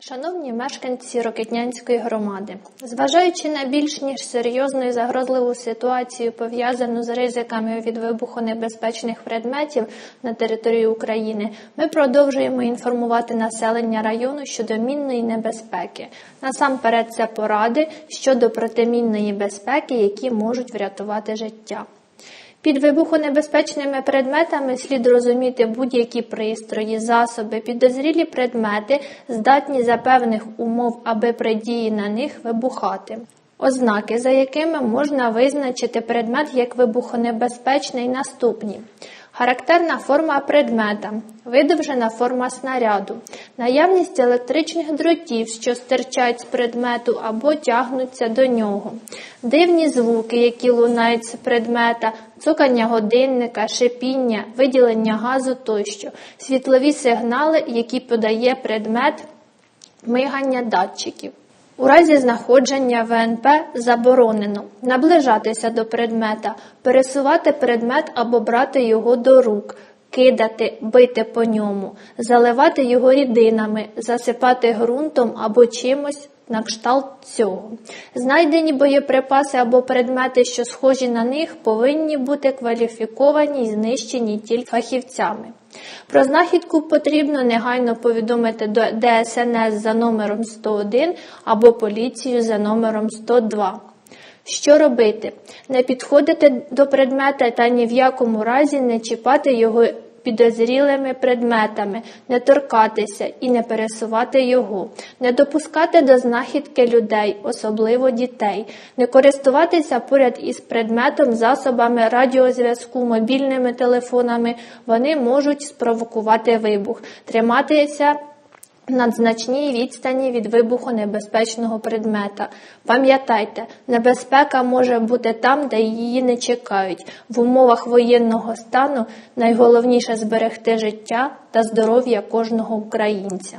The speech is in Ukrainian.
Шановні мешканці Рокетнянської громади, зважаючи на більш ніж серйозну і загрозливу ситуацію, пов'язану з ризиками від вибухонебезпечних предметів на території України, ми продовжуємо інформувати населення району щодо мінної небезпеки. Насамперед, це поради щодо протимінної безпеки, які можуть врятувати життя. Під вибухонебезпечними предметами слід розуміти будь-які пристрої, засоби, підозрілі предмети, здатні за певних умов, аби при дії на них вибухати. Ознаки, за якими можна визначити предмет як вибухонебезпечний, наступні. Характерна форма предмета, видовжена форма снаряду, наявність електричних дротів, що стирчать з предмету або тягнуться до нього, дивні звуки, які лунають з предмета, цукання годинника, шипіння, виділення газу тощо, світлові сигнали, які подає предмет, мигання датчиків. У разі знаходження ВНП заборонено наближатися до предмета, пересувати предмет або брати його до рук, кидати, бити по ньому, заливати його рідинами, засипати ґрунтом або чимось на кшталт цього. Знайдені боєприпаси або предмети, що схожі на них, повинні бути кваліфіковані і знищені тільки фахівцями. Про знахідку потрібно негайно повідомити до ДСНС за номером 101 або поліцію за номером 102. Що робити? Не підходити до предмета та ні в якому разі не чіпати його підозрілими предметами, не торкатися і не пересувати його, не допускати до знахідки людей, особливо дітей, не користуватися поряд із предметом, засобами радіозв'язку, мобільними телефонами, вони можуть спровокувати вибух, триматися на значній відстані від вибуху небезпечного предмета. Пам'ятайте, небезпека може бути там, де її не чекають. В умовах воєнного стану найголовніше зберегти життя та здоров'я кожного українця.